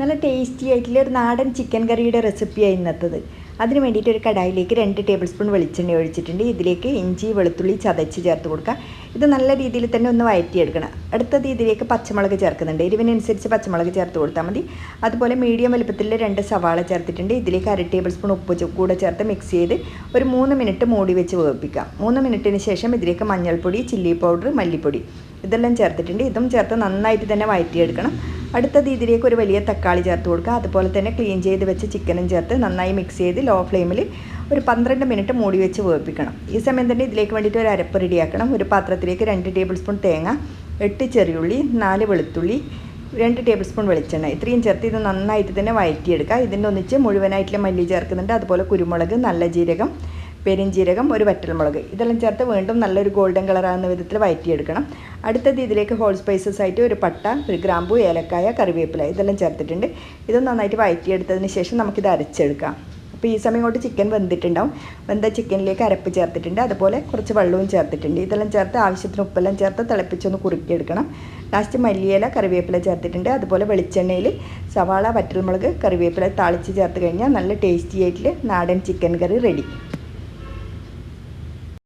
നല്ല ടേസ്റ്റി ആയിട്ടുള്ള ഒരു നാടൻ ചിക്കൻ കറിയുടെ റെസിപ്പിയാണ് ഇന്നത്തത്. അതിന് വേണ്ടിയിട്ട് ഒരു കടായിലേക്ക് രണ്ട് ടേബിൾ സ്പൂൺ വെളിച്ചെണ്ണ ഒഴിച്ചിട്ടുണ്ട്. ഇതിലേക്ക് ഇഞ്ചി വെളുത്തുള്ളി ചതച്ച് ചേർത്ത് കൊടുക്കുക. ഇത് നല്ല രീതിയിൽ തന്നെ ഒന്ന് വഴറ്റിയെടുക്കണം അടുത്തത് ഇതിലേക്ക് പച്ചമുളക് ചേർക്കുന്നുണ്ട്. എരിവിനനുസരിച്ച് പച്ചമുളക് ചേർത്ത് കൊടുത്താൽ മതി. അതുപോലെ മീഡിയം വലുപ്പത്തിൽ രണ്ട് സവാള ചേർത്തിട്ടുണ്ട്. ഇതിലേക്ക് അര ടേബിൾ സ്പൂൺ ഉപ്പ് കൂടെ ചേർത്ത് മിക്സ് ചെയ്ത് ഒരു മൂന്ന് മിനിറ്റ് മൂടി വെച്ച് വേവിപ്പിക്കാം മൂന്ന് മിനിറ്റിന് ശേഷം ഇതിലേക്ക് മഞ്ഞൾപ്പൊടി ചില്ലി പൗഡർ മല്ലിപ്പൊടി ഇതെല്ലാം ചേർത്തിട്ടുണ്ട്. ഇതും ചേർത്ത് നന്നായിട്ട് തന്നെ വഴറ്റിയെടുക്കണം അടുത്തത് ഇതിലേക്ക് ഒരു വലിയ തക്കാളി ചേർത്ത് കൊടുക്കുക. അതുപോലെ തന്നെ ക്ലീൻ ചെയ്ത് വെച്ച ചിക്കനും ചേർത്ത് നന്നായി മിക്സ് ചെയ്ത് ലോ ഫ്ലെയിമിൽ ഒരു പന്ത്രണ്ട് മിനിറ്റ് മൂടി വെച്ച് വേവിപ്പിക്കണം. ഈ സമയം തന്നെ ഇതിലേക്ക് വേണ്ടിയിട്ട് ഒരു അരപ്പ് റെഡിയാക്കണം ഒരു പാത്രത്തിലേക്ക് രണ്ട് ടേബിൾ സ്പൂൺ തേങ്ങ എട്ട് ചെറിയുള്ളി നാല് വെളുത്തുള്ളി രണ്ട് ടേബിൾ സ്പൂൺ വെളിച്ചെണ്ണ. ഇത്രയും ചേർത്ത് ഇത് നന്നായിട്ട് തന്നെ വഴറ്റിയെടുക്കുക. ഇതിന്റെ ഒന്നിച്ച് മുഴുവനായിട്ടുള്ള മല്ലി ചേർക്കുന്നുണ്ട്. അതുപോലെ കുരുമുളക് നല്ല ജീരകം പെരിഞ്ജീരകം ഒരു വറ്റൽമുളക്. ഇതെല്ലാം ചേർത്ത് വീണ്ടും നല്ലൊരു ഗോൾഡൻ കളറാകുന്ന വിധത്തിൽ വയറ്റിയെടുക്കണം. അടുത്തത് ഇതിലേക്ക് ഹോൾ സ്പൈസസ് ആയിട്ട് ഒരു പട്ട ഒരു ഗ്രാമ്പു ഏലക്കായ കറിവേപ്പില ഇതെല്ലാം ചേർത്തിട്ടുണ്ട്. ഇത് നന്നായിട്ട് വയറ്റിയെടുത്തതിന് ശേഷം നമുക്കിത് അരച്ചെടുക്കാം. അപ്പോൾ ഈ സമയം കൊണ്ട് ചിക്കൻ വെന്തിട്ടുണ്ടാവും. വെന്ത ചിക്കനിലേക്ക് അരപ്പ് ചേർത്തിട്ടുണ്ട്. അതുപോലെ കുറച്ച് വെള്ളവും ചേർത്തിട്ടുണ്ട്. ഇതെല്ലാം ചേർത്ത് ആവശ്യത്തിന് ഉപ്പെല്ലാം ചേർത്ത് തിളപ്പിച്ചൊന്ന് കുറുക്കിയെടുക്കണം. ലാസ്റ്റ് മല്ലിയില കറിവേപ്പില ചേർത്തിട്ടുണ്ട്. അതുപോലെ വെളിച്ചെണ്ണയിൽ സവാള വറ്റൽമുളക് കറിവേപ്പില താളിച്ച് ചേർത്ത് കഴിഞ്ഞാൽ നല്ല ടേസ്റ്റി ആയിട്ടുള്ള നാടൻ ചിക്കൻ കറി റെഡി